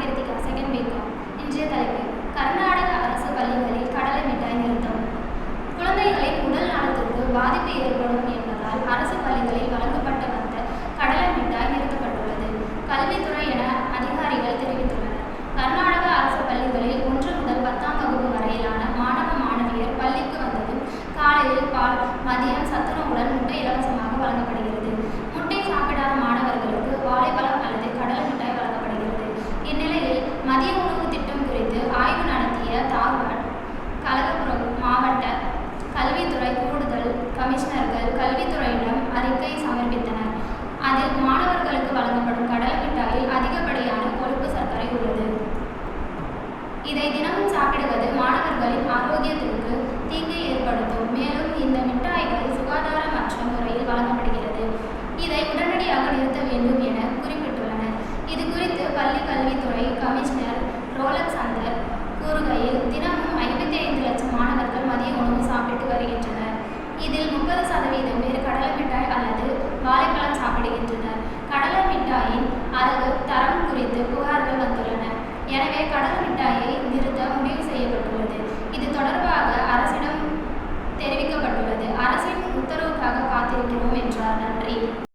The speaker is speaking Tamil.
கிருத்திகா செகண்ட் பிகாம் இன்றைய தலைப்பு கர்நாடக அரசு பள்ளிகளில் கடலை மிட்டாய் நிறுத்தம். குழந்தைகளின் உடல் நலத்திற்கு பாதிப்பு ஏற்படும் என்பதால் அரசு பள்ளிகளில் வழங்கப்பட்டு வந்த கடலை மிட்டாய் நிறுத்தப்பட்டுள்ளது. கல்வித்துறை என அதிகாரிகள் தெரிவித்துள்ளனர். கர்நாடக அரசு பள்ளிகளில் ஒன்று முதல் பத்தாம் வகுப்பு வரையிலான மாணவ மாணவியர் பள்ளிக்கு வந்ததும் காலையில் பால் மதியம் சத்துணவுடன் இதை தினமும் சாப்பிடுவது மாணவர்களின் ஆரோக்கியத்திற்கு தீங்கை ஏற்படுத்தும். மேலும் இந்த மிட்டாய்கள் சுகாதாரமற்ற முறையில் வழங்கப்படுகிறது. இதை உடனடியாக நிறுத்த வேண்டும் என குறிப்பிட்டுள்ளனர். இது குறித்து பள்ளி கல்வித்துறை கமிஷனர் ரோலக் சந்தர் கூறுகையில் தினமும் ஐம்பத்தி ஐந்து லட்சம் என்றார் நன்றி